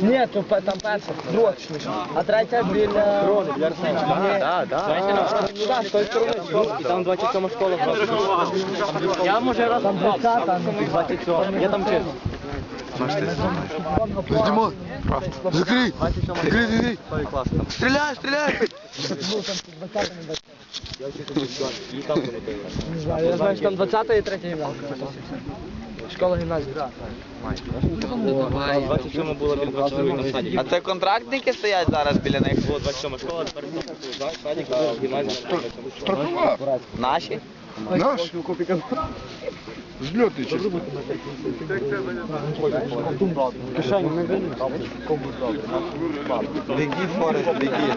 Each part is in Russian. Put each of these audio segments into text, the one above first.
Ні, то пе- там перша, друга точніше. А третя біля... Ні. Так, так. Ну так, з тої сторони. І там 27 школа просто. Я може раз Там 20, там 27. Я там вчився. Димон, закрий, закрий, закрий. Той клас там. Стреляй, стреляй. Не знаю, я знаю, що там 20 і 3 гімназія. Школа гімназія. А 27 було біля 27 садик. А це контрактники стоять зараз біля них? Було 27 школа, тепер садик, а гімназія. Наші? Наш? Зльотний чи що? Беги, Форест, беги.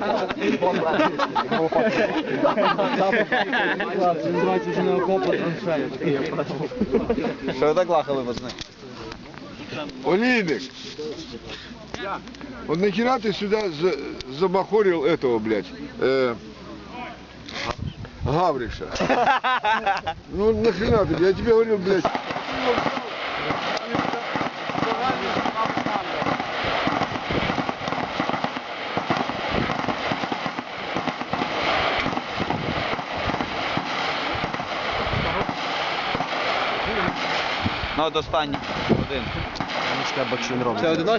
Що ви так лахали, пацани? Олейник. Вот нахера ты сюда за- забахорил этого, блядь, э, Гавриша? Ну нахрена ты, я тебе говорил, блядь, Ну, от останній. Один. Це одиночка.